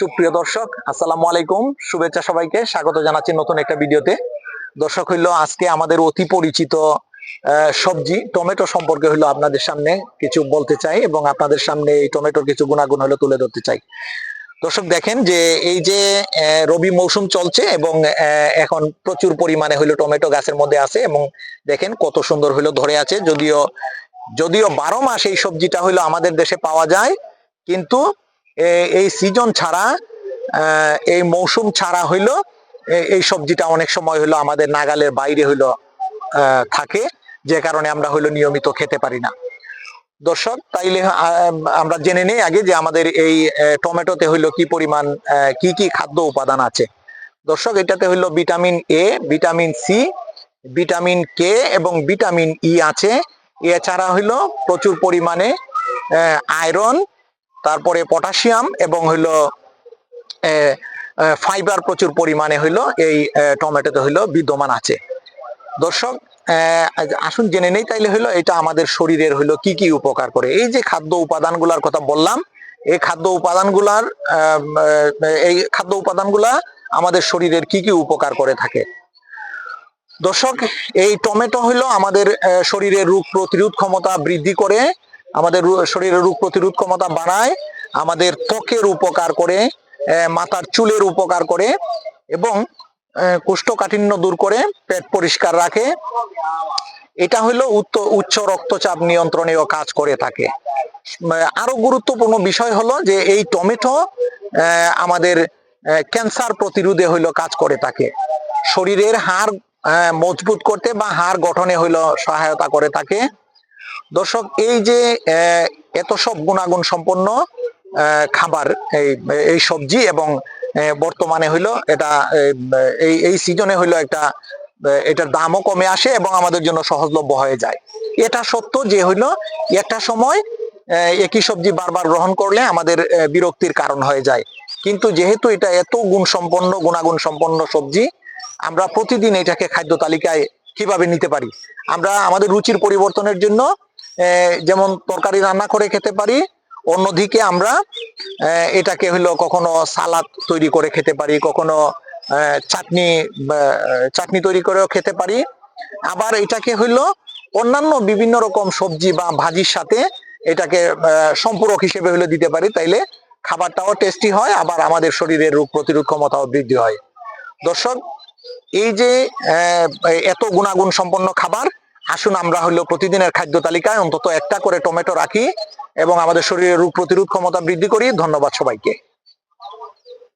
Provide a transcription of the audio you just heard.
সুপ্রিয় দর্শক, আসসালামু আলাইকুম। শুভেচ্ছা সবাইকে। স্বাগত জানাচ্ছি নতুন একটা ভিডিওতে। দর্শক হইল, আজকে আমাদের অতি পরিচিত সবজি, টমেটো সম্পর্কে হইল আপনাদের সামনে কিছু বলতে চাই এবং আপনাদের সামনে এই টমেটোর কিছু গুণাগুণ হলো তুলে ধরতে চাই। দর্শক দেখেন যে, এই যে রবি মৌসুম চলছে এবং এখন প্রচুর পরিমাণে হইল টমেটো গাছের মধ্যে আছে এবং দেখেন কত সুন্দর হইল ধরে আছে। যদিও যদিও বারো মাস এই সবজিটা হইল আমাদের দেশে পাওয়া যায়, কিন্তু এই সিজন ছাড়া এই মৌসুম ছাড়া হইল এই সবজিটা অনেক সময় হইল আমাদের নাগালের বাইরে হইল থাকে, যে কারণে আমরা হইল নিয়মিত খেতে পারি না। দর্শক, তাইলে আমরা জেনে নেই আগে যে আমাদের এই টমেটোতে হইল কি পরিমাণ কি কি খাদ্য উপাদান আছে। দর্শক, এটাতে হইল vitamin A vitamin C vitamin K এবং ভিটামিন ই আছে। এছাড়া হইল প্রচুর পরিমাণে আয়রন তারপরে পটাশিয়াম এবং হইল ফাইবার প্রচুর পরিমাণে হইল এই টমেটোতে হইল বিদ্যমান আছে। দর্শক আসুন জেনে নেই তাইলে হইল এটা আমাদের শরীরের হইল কি কি উপকার করে। এই যে খাদ্য উপাদানগুলার কথা বললাম, এই খাদ্য উপাদানগুলার এই খাদ্য উপাদানগুলা আমাদের শরীরের কি কি উপকার করে থাকে। দর্শক, এই টমেটো হইল আমাদের শরীরের রোগ প্রতিরোধ ক্ষমতা বৃদ্ধি করে আমাদের শরীরের রোগ প্রতিরোধ ক্ষমতা বাড়ায়, আমাদের ত্বকের উপকার করে মাথার চুলের উপকার করে এবং কোষ্ঠকাঠিন্য দূর করে, পেট পরিষ্কার রাখে। এটা হলো উচ্চ রক্তচাপ নিয়ন্ত্রণেও কাজ করে থাকে। আরও গুরুত্বপূর্ণ বিষয় হলো যে এই টমেটো আমাদের ক্যান্সার প্রতিরোধে হইল কাজ করে থাকে। শরীরের হাড় মজবুত করতে বা হাড় গঠনে হইল সহায়তা করে থাকে। দর্শক এই যে এত সব গুণাগুণ সম্পন্ন খাবার এই এই সবজি এবং বর্তমানে হইল এটা এই, এই সিজনে হইল একটা এটার দামও কমে আসে এবং আমাদের জন্য সহজলভ্য হয়ে যায়। এটা সত্য যে হইল একটা সময় একই সবজি বারবার গ্রহণ করলে আমাদের বিরক্তির কারণ হয়ে যায়। কিন্তু যেহেতু এটা এত গুণ সম্পন্ন গুণাগুণ সম্পন্ন সবজি আমরা প্রতিদিন এটাকে খাদ্য তালিকায় কীভাবে নিতে পারি? আমরা আমাদের রুচির পরিবর্তনের জন্য যেমন তরকারি রান্না করে খেতে পারি, অন্যদিকে আমরা এটাকে হলো কখনো সালাদ তৈরি করে খেতে পারি, কখনো চাটনি চাটনি তৈরি করেও খেতে পারি। আবার এটাকে হইল অন্যান্য বিভিন্ন রকম সবজি বা ভাজির সাথে এটাকে সম্পূরক হিসেবে হলে দিতে পারি, তাইলে খাবারটাও টেস্টি হয়, আবার আমাদের শরীরের রোগ প্রতিরোধ ক্ষমতাও বৃদ্ধি হয়। দর্শক, এই যে এত গুণাগুণ সম্পন্ন খাবার আসুন, আমরা হলো প্রতিদিনের খাদ্য তালিকায় অন্তত একটা করে টমেটো রাখি এবং আমাদের শরীরের রোগ প্রতিরোধ ক্ষমতা বৃদ্ধি করি। ধন্যবাদ সবাইকে।